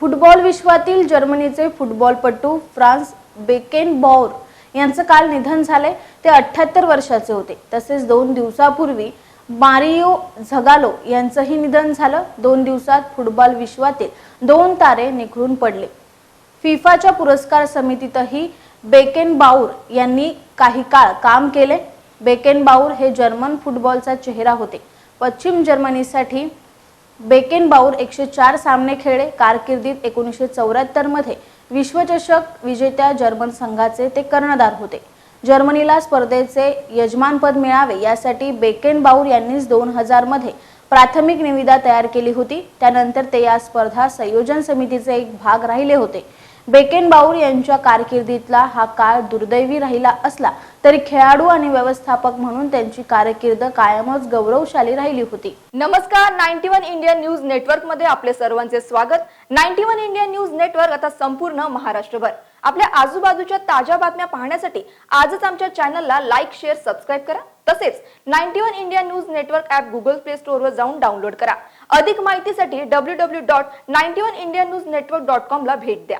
Football विश्वातील जर्मनीचे फुटबॉलपटू फ्रान्स बेकेनबॉर यांचं काल निधन झाले ते अठ्ठ्याहत्तर वर्षाचे होते. तसेच दोन दिवसापूर्वी मारियो झगालो यांचंही निधन झालं. दोन दिवसात फुटबॉल विश्वातील दोन तारे निखळून पडले. फिफाच्या पुरस्कार समितीतही बेकेनबाऊर यांनी काही काळ काम केले. बेकेनबाऊर हे जर्मन फुटबॉलचा चेहरा होते. पश्चिम जर्मनीसाठी बेकेन बाऊर एकशे चार सामने खेळले. कारकिर्दीत एकोणीसशे चौऱ्याहत्तरमध्ये विश्वचषक विजेत्या जर्मन संघाचे ते कर्णधार होते. जर्मनीला स्पर्धेचे यजमानपद मिळावे यासाठी बेकेन बाऊर यांनीच दोन हजारमध्ये प्राथमिक निविदा तयार केली होती. त्यानंतर ते या स्पर्धा संयोजन समितीचे एक भाग राहिले होते. बेकेनबाऊर यांच्या कारकिर्दीतला हा काळ दुर्दैवी राहिला असला तरी खेळाडू आणि व्यवस्थापक म्हणून त्यांची कारकीर्द कायमच गौरवशाली राहिली होती. नमस्कार नाईन्टी वन इंडिया न्यूज नेटवर्कमध्ये आपले सर्वांचे स्वागत. Ninety one India news network आता संपूर्ण महाराष्ट्रभर. आपल्या आजूबाजूच्या ताज्या बातम्या पाहण्यासाठी आजच आमच्या चॅनलला लाईक शेअर सबस्क्राईब करा. तसेच ninety one India news network app Google play store वर जाऊन डाउनलोड करा. अधिक माहितीसाठी W W dot ninety one India news network dot com ला भेट द्या.